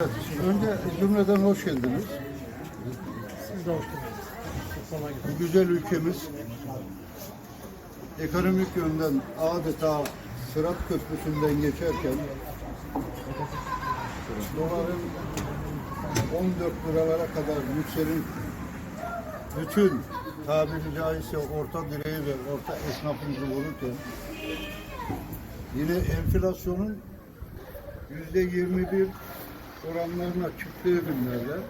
Önce cümleden hoş geldiniz. Siz de hoş geldiniz. Bu güzel ülkemiz ekonomik yönden adeta Sırat Köprüsü'nden geçerken doların 14 liralara kadar yükselen bütün tabiri caizse orta direği ve orta esnafımızı vururken yine enflasyonun yüzde 21 oranlarına çıktığı günlerde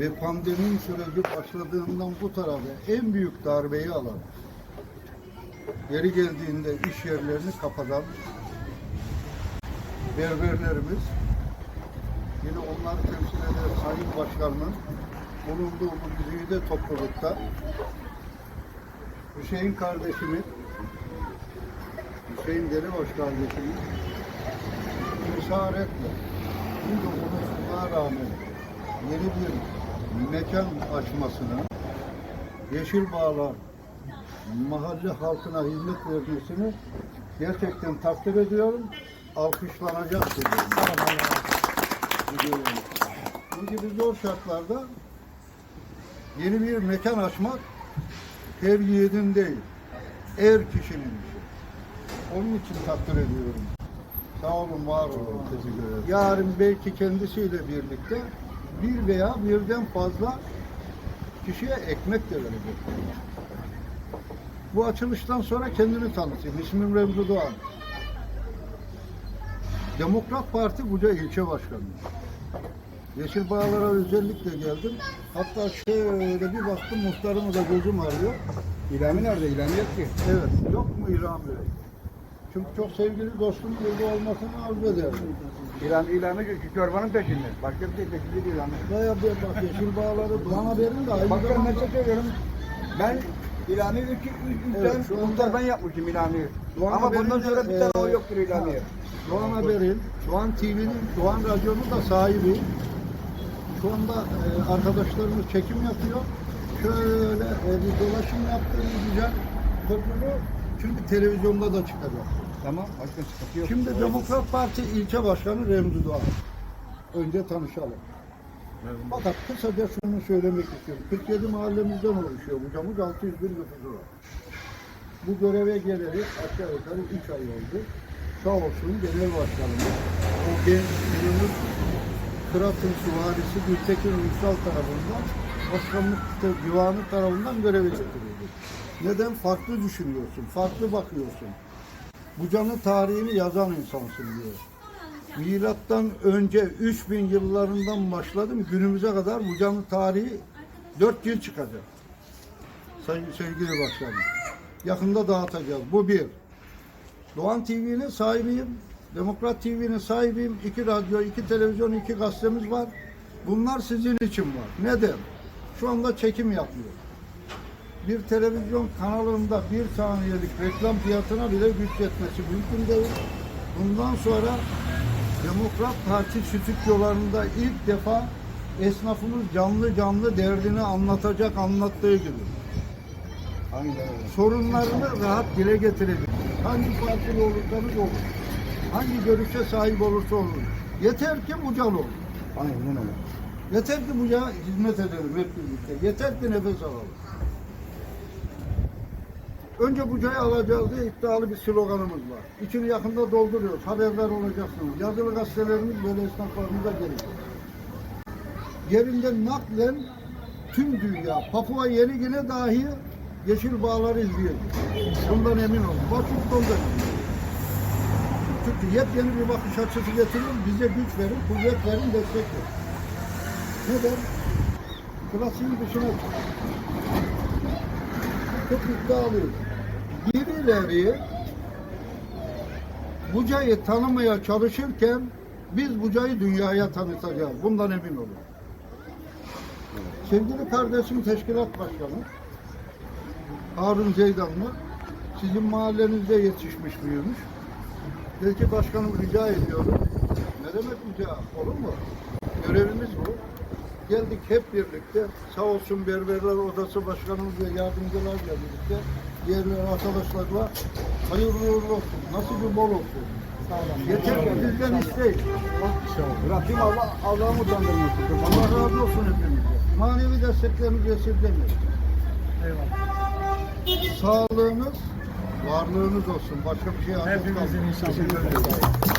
ve pandemi süreci başladığından bu tarafa en büyük darbeyi alan, yeri geldiğinde iş yerlerini kapatan berberlerimiz, yine onları temsil eden Sayın Başkan'ın bulunduğu bu güzide toplulukta Hüseyin kardeşimin, Hüseyin Delibaş kardeşimin cesaretle bu olumsuzluğa rağmen yeni bir mekan açmasını, Yeşil Bağlar mahalle halkına hizmet vermesini gerçekten takdir ediyorum. Alkışlanacak diyorum. Bu gibi zor şartlarda yeni bir mekan açmak her yiğidin değil, er kişinin işi. Onun için takdir ediyorum. Sağ olun, var olun. Teşekkür ederim. Yarın belki kendisiyle birlikte bir veya birden fazla kişiye ekmek de verecek. Bu açılıştan sonra kendini tanıtayım. İsmim Remzi Doğan. Demokrat Parti Buca İlçe Başkanı. Yeşil Bağlar'a özellikle geldim. Hatta şöyle bir baktım muhtarımı da gözüm arıyor. İlami nerede? İlami yok ki. Evet, yok mu İlham Bey? Çünkü çok sevgili dostum burada olmasını arzu ederdim. İlami şu çorbanın peşinde. Başka bir şey peşinde değil ilami. Baya bir bak Yeşil Bağlar'ı bana verin de aynı Bak ben zamanda mesaj. Ben ilami 3 3 Evet, tane anda- muhtar ben yapmışım ilamiyi. Doğan Ama bundan Haber'in de, sonra bir tane e, o yoktur ilamiye. Doğan Haber'in, Doğan TV'nin, Doğan Radyo'nun da sahibi. Şu anda e, arkadaşlarımız çekim yapıyor. Şöyle e, bir dolaşım yaptığımız güzel köprülü. Çünkü televizyonda da çıkacak. Tamam. Başka sıkıntı yok. Şimdi Demokrat Parti ilçe başkanı Remzi Doğan. Önce tanışalım. Fakat kısaca şunu söylemek istiyorum. 47 mahallemizden oluşuyor bu camız 601 nüfusu var. Bu göreve geleli aşağı yukarı 3 ay oldu. Sağ olsun genel başkanımız, o genç yılımız Fırat'ın süvarisi Gültekin Ünsal tarafından başkanlık divanı tarafından göreve getirildi. Neden? Farklı düşünüyorsun, farklı bakıyorsun. Buca'nın tarihini yazan insansın diyor. Milattan önce 3000 yıllarından başladım günümüze kadar Buca'nın tarihi 4 yıl çıkacak. Sayın sevgili başkanım. Yakında dağıtacağız. Bu bir. Doğan TV'nin sahibiyim. Demokrat TV'nin sahibiyim. İki radyo, iki televizyon, iki gazetemiz var. Bunlar sizin için var. Neden? Şu anda çekim yapıyor. Bir televizyon kanalında bir saniyelik reklam fiyatına bile güç yetmesi mümkün değil. Bundan sonra Demokrat Parti stüdyolarında ilk defa esnafımız canlı canlı derdini anlatacak anlattığı gibi. Sorunlarını rahat dile getirecek. Hangi partili olursanız olun. Hangi görüşe sahip olursa olun. Yeter ki Bucalı olun. Aynen öyle. Yeter ki Buca'ya hizmet edelim hep birlikte. Yeter ki nefes alalım. Önce Buca'yı alacağız diye iddialı bir sloganımız var. İçini yakında dolduruyoruz. Haberdar olacaksınız. Yazılı gazetelerimiz böyle esnaflarımıza gelecek. Yerinde naklen tüm dünya, Papua Yeni Gine dahi yeşil bağları izleyecek. Bundan emin olun. Washington'da. Çünkü yepyeni bir bakış açısı getirin, bize güç verin, kuvvet verin, destek verin. Neden? Klasiğin dışına çık. Çok iddialıyım. Birileri Buca'yı tanımaya çalışırken biz Buca'yı dünyaya tanıtacağız. Bundan emin olun. Sevgili kardeşim teşkilat başkanı Harun Zeydanlı sizin mahallenizde yetişmiş büyümüş. Belki başkanım rica ediyorum. Ne demek rica? Olur mu? Görevimiz bu. Geldik hep birlikte. Sağ olsun Berberler Odası Başkanımız ve yardımcılarla birlikte diğer arkadaşlarla hayırlı uğurlu olsun. Nasıl bir bol olsun. Yeter ki bizden isteyin. Rabbim Allah Allah'ım utandırmasın. Allah razı olsun hepinizden. Manevi desteklerinizi esirgemeyin. Eyvallah. Sağlığınız, varlığınız olsun. Başka bir şey Hepimizin inşallah.